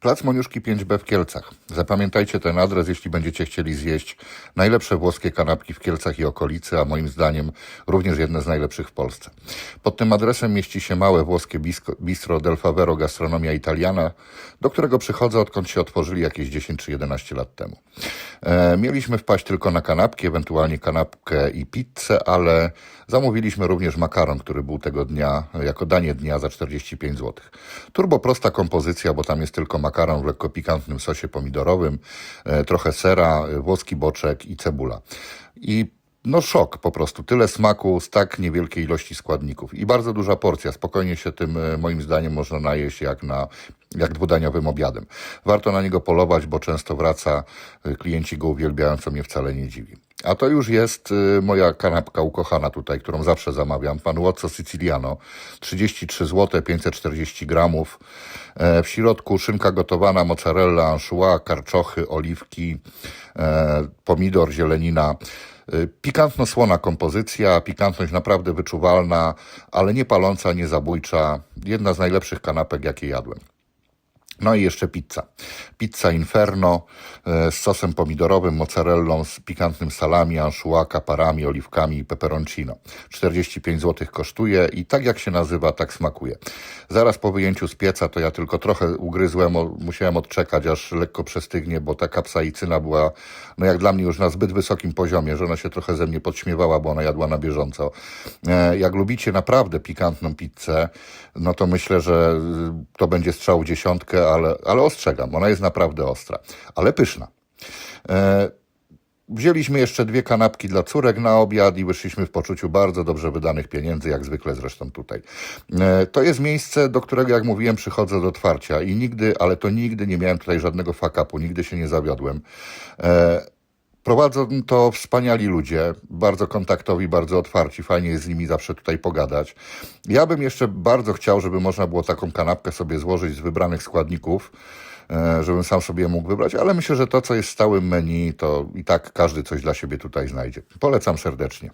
Plac Moniuszki 5B w Kielcach. Zapamiętajcie ten adres, jeśli będziecie chcieli zjeść najlepsze włoskie kanapki w Kielcach i okolicy, a moim zdaniem również jedne z najlepszych w Polsce. Pod tym adresem mieści się małe włoskie bistro Del Favero Gastronomia Italiana, do którego przychodzę odkąd się otworzyli jakieś 10 czy 11 lat temu. E, mieliśmy wpaść tylko na kanapki, ewentualnie kanapkę i pizzę, ale zamówiliśmy również makaron, który był tego dnia jako danie dnia za 45 zł. Turbo prosta kompozycja, bo tam jest tylko makaron w lekko pikantnym sosie pomidorowym, e, trochę sera, e, włoski boczek i cebula. I no szok po prostu. Tyle smaku z tak niewielkiej ilości składników. I bardzo duża porcja. Spokojnie się tym, e, moim zdaniem, można najeść jak na jak dwudaniowym obiadem. Warto na niego polować, bo często wraca, e, klienci go uwielbiają, co mnie wcale nie dziwi. A to już jest e, moja kanapka ukochana tutaj, którą zawsze zamawiam. Pan Łotco Siciliano. 33 zł, 540 gramów. E, W środku szynka gotowana, mozzarella, anchois, karczochy, oliwki, e, pomidor, zielenina. Y, Pikantno-słona kompozycja, pikantność naprawdę wyczuwalna, ale nie paląca, nie zabójcza. Jedna z najlepszych kanapek, jakie jadłem. No i jeszcze pizza. Pizza Inferno e, z sosem pomidorowym, mozzarellą, z pikantnym salami, anchois, kaparami, oliwkami i peperoncino. 45 zł kosztuje i tak jak się nazywa, tak smakuje. Zaraz po wyjęciu z pieca to ja tylko trochę ugryzłem, musiałem odczekać, aż lekko przestygnie, bo ta kapsaicyna była, no jak dla mnie już na zbyt wysokim poziomie, że ona się trochę ze mnie podśmiewała, bo ona jadła na bieżąco. E, Jak lubicie naprawdę pikantną pizzę, no to myślę, że y, to będzie strzał w dziesiątkę, ale, ale ostrzegam, ona jest naprawdę ostra, ale pyszna. E, Wzięliśmy jeszcze dwie kanapki dla córek na obiad i wyszliśmy w poczuciu bardzo dobrze wydanych pieniędzy, jak zwykle zresztą tutaj. E, To jest miejsce, do którego, jak mówiłem, przychodzę do otwarcia i nigdy, ale to nigdy nie miałem tutaj żadnego fakapu, nigdy się nie zawiodłem. E, Prowadzą to wspaniali ludzie, bardzo kontaktowi, bardzo otwarci, fajnie jest z nimi zawsze tutaj pogadać. Ja bym jeszcze bardzo chciał, żeby można było taką kanapkę sobie złożyć z wybranych składników, e, żebym sam sobie mógł wybrać, ale myślę, że to, co jest w stałym menu, to i tak każdy coś dla siebie tutaj znajdzie. Polecam serdecznie.